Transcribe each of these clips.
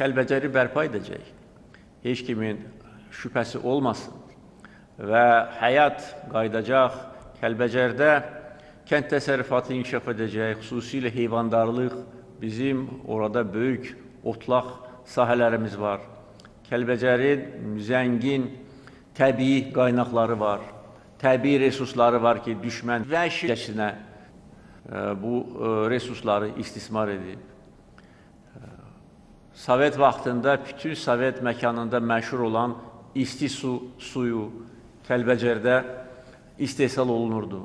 Kəlbəcəri bərpa edəcək. Heç kimin şübhəsi olmasın. Və həyat qaydacaq. Kəlbəcərdə kənd təsərrüfatı inkişaf edəcək, xüsusilə heyvandarlıq, bizim orada böyük otlaq sahələrimiz var. Kəlbəcərin zəngin təbii qaynaqları var. Təbii resursları var ki, düşmən vəhşicəsinə e, bu e, resursları istismar edib. Sovet vaxtında bütün Sovet məkanında məşhur olan isti su suyu Kəlbəcərdə istehsal olunurdu.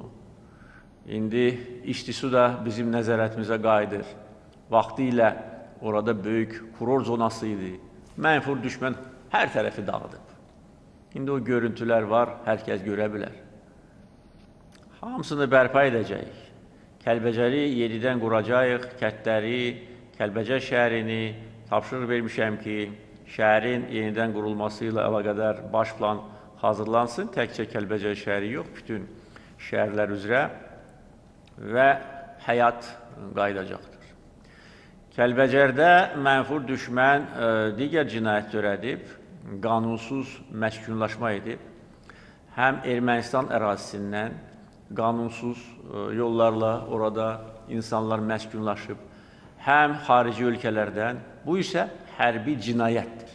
İndi isti su da bizim nəzarətimizə qayıdır. Vaxtı ilə orada böyük kuror zonası idi. Mənfur düşmən hər tərəfi dağıdıb. İndi o görüntülər var, hər kəs görə bilər. Hamısını bərpa edəcəyik. Kəlbəcəri yenidən quracağıq, kətləri, Kəlbəcər şəhərini tapşırıq vermişəm ki, şəhərin yenidən qurulması ilə əlaqədar baş plan hazırlansın. Təkcə Kəlbəcər şəhəri yox, bütün şəhərlər üzrə və həyat qaydacaqdır. Kəlbəcərdə mənfur düşmən ə, digər cinayət törədib, qanunsuz məskunlaşma edib, həm Ermənistan ərazisindən qanunsuz ə, yollarla orada insanlar məskunlaşıb, həm xarici ölkələrdən, bu isə hərbi cinayətdir.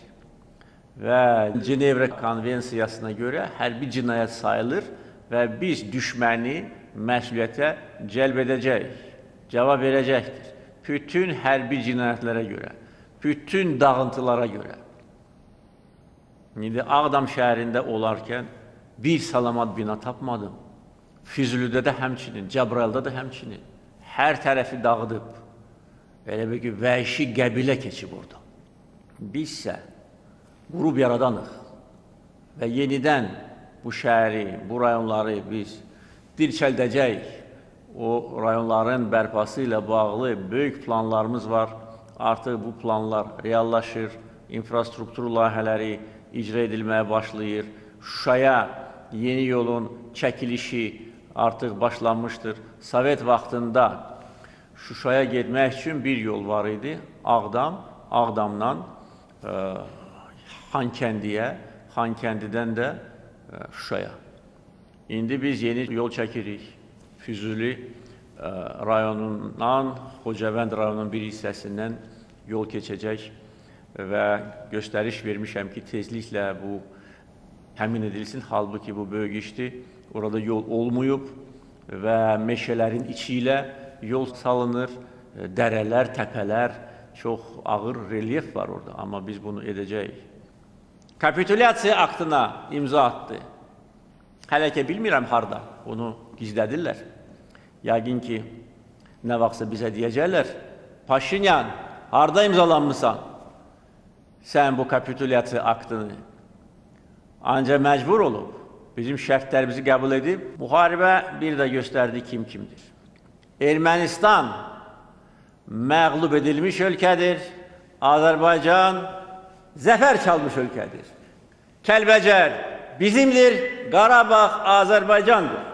Və Cenevra konvensiyasına görə hərbi cinayət sayılır və biz düşməni məsuliyyətə cəlb edəcəyik, cavab verəcəkdir. Bütün hərbi cinayətlərə görə, bütün dağıntılara görə. İndi Ağdam şəhərində olarkən bir salamat bina tapmadım. Füzulidə də həmçinin, Cəbrayılda da həmçinin. Hər tərəfi dağıdıb. Elə bir ki, vəhşi qəbilə keçib orada. Bizsə qrub yaradanıq və yenidən bu şəhəri, bu rayonları biz dirçəldəcəyik. O rayonların bərpası ilə bağlı böyük planlarımız var. Artıq bu planlar reallaşır, infrastruktur layihələri icra edilməyə başlayır. Şuşaya yeni yolun çəkilişi artıq başlanmışdır. Sovet vaxtında Şuşaya getmək üçün bir yol var idi. Ağdam, Ağdamdan e, Xankəndiyə, Xankəndidən də e, Şuşaya. İndi biz yeni yol çəkirik. Füzuli e, rayonundan Xocavənd rayonunun bir hissəsindən yol keçəcək və göstəriş vermişəm ki, tezliklə bu təmin edilsin. Halbuki bu böyük işdir. Orada yol olmayıb və meşələrin içi ilə yol salınır. E, Dərələr, təpələr, çox ağır relyef var orada, amma biz bunu edəcəyik. Kapitulyasiya aktına imza attı. Hələ ki bilmirəm harda. Bunu gizlədirlər. Yəqin ki nə vaxtsa bizə deyəcəklər: "Paşinyan, harda imzalanmısan? Sən bu kapitulyasiya aktını ancaq məcbur olub bizim şərtlərimizi qəbul edib müharibə bir də göstərdi kim kimdir. Ermənistan məğlub edilmiş ölkədir. Azərbaycan zəfər çalmış ölkədir. Kəlbəcər bizimdir, Qarabağ Azərbaycandır.